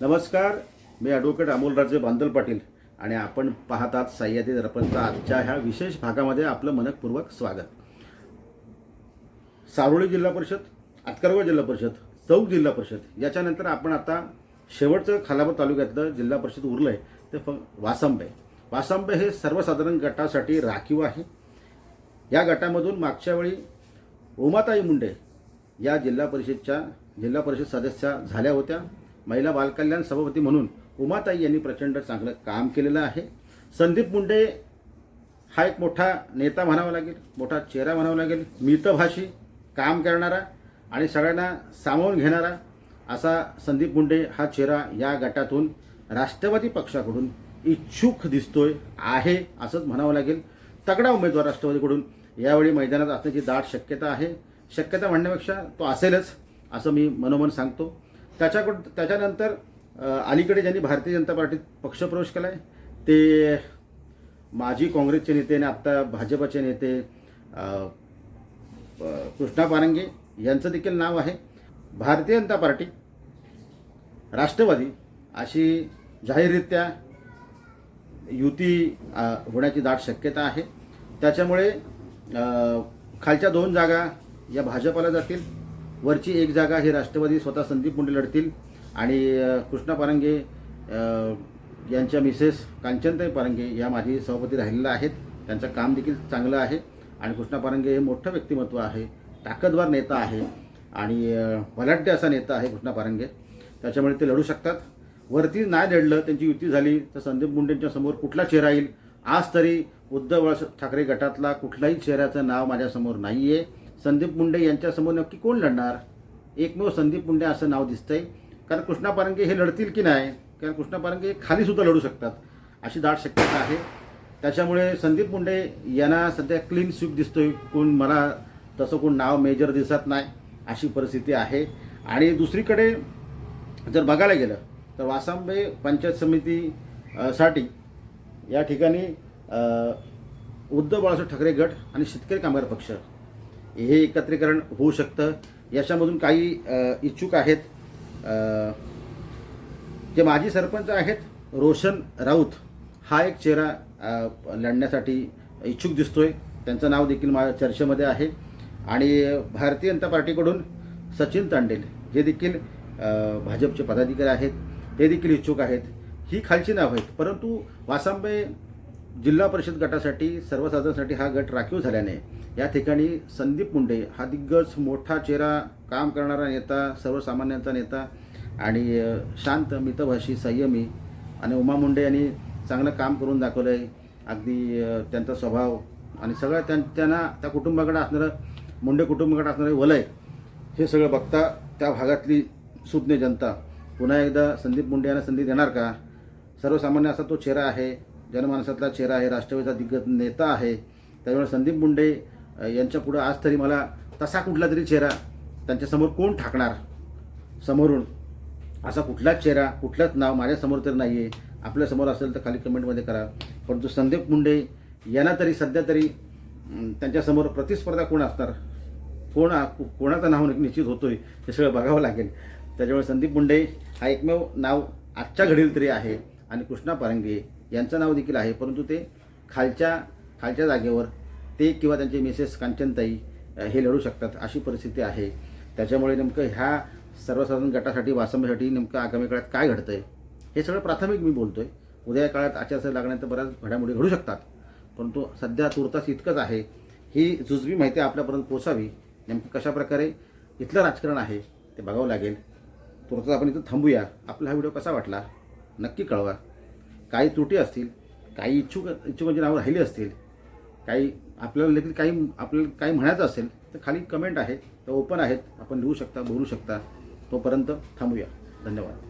नमस्कार मी ॲडव्होकेट अमोलराजे बांदल पाटील आणि आपण पाहतात सह्याद्री दर्पणचा आजच्या ह्या विशेष भागामध्ये आपलं मनपूर्वक स्वागत. सारोळी जिल्हा परिषद आतकरवा जिल्हा परिषद चौक जिल्हा परिषद याच्यानंतर आपण आता शेवटचं खालापूर तालुक्यातलं जिल्हा परिषद उरलं आहे ते फ वासंबे. वासंबे हे सर्वसाधारण गटासाठी राखीव आहे. या गटामधून मागच्या वेळी उमाताई मुंडे या जिल्हा परिषदच्या जिल्हा परिषद सदस्या झाल्या होत्या. महिला बालकल्याण सभापती म्हणून उमाताई यांनी प्रचंड चांगलं काम केलेलं आहे. संदीप मुंडे हा एक मोठा नेता म्हणावा लागेल मोठा चेहरा म्हणावा लागेल मितभाषी काम करणारा आणि सगळ्यांना सामावून घेणारा असा संदीप मुंडे हा चेहरा या गटातून राष्ट्रवादी पक्षाकडून इच्छुक दिसतोय आहे असंच म्हणावं लागेल. तगडा उमेदवार राष्ट्रवादीकडून यावेळी मैदानात असण्याची दाट शक्यता आहे. शक्यता म्हणण्यापेक्षा तो असेलच असं मी मनोमन सांगतो. त्याच्याकडून त्याच्यानंतर अलीकडे ज्यांनी भारतीय जनता पार्टीत पक्षप्रवेश केला आहे ते माजी काँग्रेसचे नेते आणि आत्ता भाजपचे नेते कृष्णा पारंगे यांचं देखील नाव आहे. भारतीय जनता पार्टी राष्ट्रवादी अशी जाहीररित्या युती होण्याची दाट शक्यता आहे. त्याच्यामुळे खालच्या दोन जागा या भाजपाला जातील. वरची एक जागा ही राष्ट्रवादी स्वतः संदीप मुंडे लढतील आणि कृष्णा पारंगे यांच्या मिसेस कांचनताई पारंगे या माझी सभापती राहिलेल्या आहेत. त्यांचं काम देखील चांगलं आहे आणि कृष्णा पारंगे हे मोठं व्यक्तिमत्व आहे ताकदवार नेता आहे आणि वलाढ्य असा नेता आहे कृष्णा पारंगे. त्याच्यामुळे ते लढू शकतात. वरती नाही लढलं त्यांची युती झाली तर संदीप मुंडेंच्या समोर कुठला चेहरा येईल? आज तरी उद्धव ठाकरे गटातला कुठल्याही चेहऱ्याचं नाव माझ्यासमोर नाही आहे संदीप मुंडे यांच्यासमोर नक्की कोण लढणार? एकमेव संदीप मुंडे असं नाव दिसतंय. कारण कृष्णा पारंगे हे लढतील की नाही? कारण कृष्णा पारंगे खालीसुद्धा लढू शकतात. अशी दाट शक्यता आहे. त्याच्यामुळे संदीप मुंडे यांना सध्या क्लीन स्वीप दिसतोय. कोण मला तसं कोण नाव मेजर दिसत नाही अशी परिस्थिती आहे. आणि दुसरीकडे जर बघायला गेलं तर वासांबे पंचायत समिती साठी या ठिकाणी उद्धव बाळासाहेब ठाकरे गट आणि शेतकरी कामगार पक्ष हे एकत्रीकरण होऊ शकतं. याच्यामधून काही इच्छुक आहेत. जे माजी सरपंच आहेत रोशन राऊत हा एक चेहरा लढण्यासाठी इच्छुक दिसतोय. त्यांचं नाव देखील मा चर्चेमध्ये आहे. आणि भारतीय जनता पार्टीकडून सचिन तांडेल जे देखील भाजपचे पदाधिकारी आहेत. ते देखील इच्छुक आहेत. ही खालची नावं आहेत. परंतु वासांबे जिल्हा परिषद गटासाठी सर्वसाधारणसाठी हा गट राखीव झाल्याने या ठिकाणी संदीप मुंडे हा दिग्गज मोठा चेहरा काम करणारा नेता सर्वसामान्यांचा नेता आणि शांत मितभाषी संयमी आणि उमा मुंडे यांनी चांगलं काम करून दाखवलं आहे अगदी त्यांचा स्वभाव आणि सगळं त्यां त्यांना त्या कुटुंबाकडे असणारं मुंडे कुटुंबाकडे असणारे वलय हे सगळं बघता त्या भागातली सुज्ञ जनता. पुन्हा एकदा संदीप मुंडे यांना संधी देणार का? सर्वसामान्य असा तो चेहरा आहे. जनमानसातला चेहरा आहे राष्ट्रवादीचा दिग्गज नेता आहे. त्यामुळे संदीप मुंडे यांच्या पुढं आज तरी मला तसा कुठला तरी चेहरा त्यांच्यासमोर कोण ठाकणार? समोरून असा कुठलाच चेहरा कुठलंच नाव माझ्यासमोर तर नाही आहे आपल्यासमोर असेल तर खाली कमेंटमध्ये करा. परंतु संदीप मुंडे यांना तरी सध्या तरी त्यांच्यासमोर प्रतिस्पर्धा कोण असणार? कोण कोणाचं नाव निश्चित होतोय हे सगळं बघावं लागेल. त्याच्यामुळे संदीप मुंडे हा एकमेव नाव आजच्या घडील तरी आहे. आणि कृष्णा पारंगे यांचं नाव देखील आहे. परंतु ते खालच्या खालच्या जागेवर ते किंवा त्यांचे मिसेस कांचनताई हे लढू शकतात अशी परिस्थिती आहे. त्याच्यामुळे नेमकं ह्या सर्वसाधारण गटासाठी वासंबासाठी नेमकं आगामी काळात काय घडतं आहे हे सगळं प्राथमिक मी बोलतो आहे उद्या काळात आचारसंहिता लागल्यानंतर बऱ्याच घडामोडी घडू शकतात. परंतु सध्या तुर्तास इतकंच आहे. ही जुजवी माहिती आपल्यापर्यंत पोचावी नेमकं कशाप्रकारे इथलं राजकारण आहे ते बघावं लागेल. तुर्तास आपण इथं थांबूया. आपला हा व्हिडिओ कसा वाटला? नक्की कळवा. काही त्रुटी असतील काही इच्छुक इच्छुकांची नावं राहिली असतील काही आपल्याला देखील काही आपल्याला काही म्हणायचं असेल तर खाली कमेंट आहे तर ओपन आहेत आपण लिहू शकता बोलू शकता. तोपर्यंत थांबूया. धन्यवाद.